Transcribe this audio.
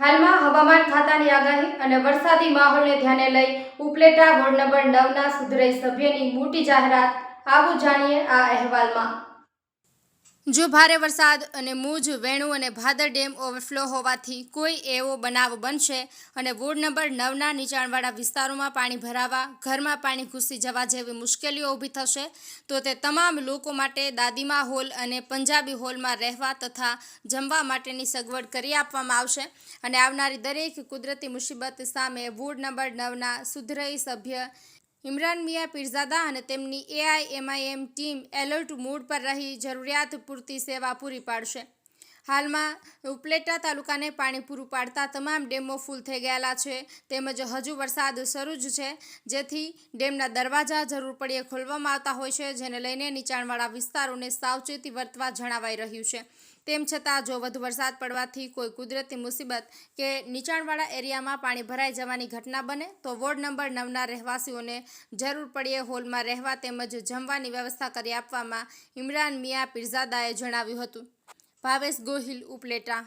હાલમાં હવામાન ખાતાની આગાહી અને વરસાદી માહોલને ધ્યાને લઈ ઉપલેટા વોર્ડ નંબર નવના સુધરાઈ સભ્યની મોટી જાહેરાત, આવું જાણીએ આ અહેવાલમાં. જો ભારે વરસાદ અને મૂજ, વેણુ અને ભાદર ડેમ ઓવરફ્લો હોવાથી કોઈ એવો બનાવ બનશે અને વોર્ડ નંબર નવના નીચાણવાળા વિસ્તારોમાં પાણી ભરાવા, ઘરમાં પાણી ઘૂસી જવા જેવી મુશ્કેલીઓ ઊભી થશે, તો તે તમામ લોકો માટે દાદીમા હોલ અને પંજાબી હોલમાં રહેવા તથા જમવા માટેની સગવડ કરી આપવામાં આવશે. અને આવનારી દરેક કુદરતી મુસીબત સામે વોર્ડ નંબર નવના સુધરઈ સભ્ય ઇમરાન મિયા પીરઝાદા અને તેમની એઆઈએમઆઈએમ ટીમ એલર્ટ મૂડ પર રહી જરૂરિયાત પૂરતી સેવા પૂરી પાડશે. હાલમાં ઉપલેટા તાલુકાને પાણી પૂરું પાડતા તમામ ડેમો ફૂલ થઈ ગયેલા છે. તેમજ હજુ વરસાદ શરૂ જ છે. જેથી ડેમના દરવાજા જરૂર પડીએ ખોલવામાં આવતા હોય છે, જેને લઈને નીચાણવાળા વિસ્તારોને સાવચેતી વર્તવા જણાવાઈ રહ્યું છે. તેમ છતાં, જો વધુ વરસાદ પડવાથી કોઈ કુદરતી મુસીબત કે નીચાણવાળા એરિયામાં પાણી ભરાઈ જવાની ઘટના બને, તો વોર્ડ નંબર નવના રહેવાસીઓને જરૂર પડીએ હોલમાં રહેવા તેમજ જમવાની વ્યવસ્થા કરી આપવામાં ઇમરાન મિયા પીરઝાદાએ જણાવ્યું હતું. ભાવેશ ગોહિલ ઉપલેટા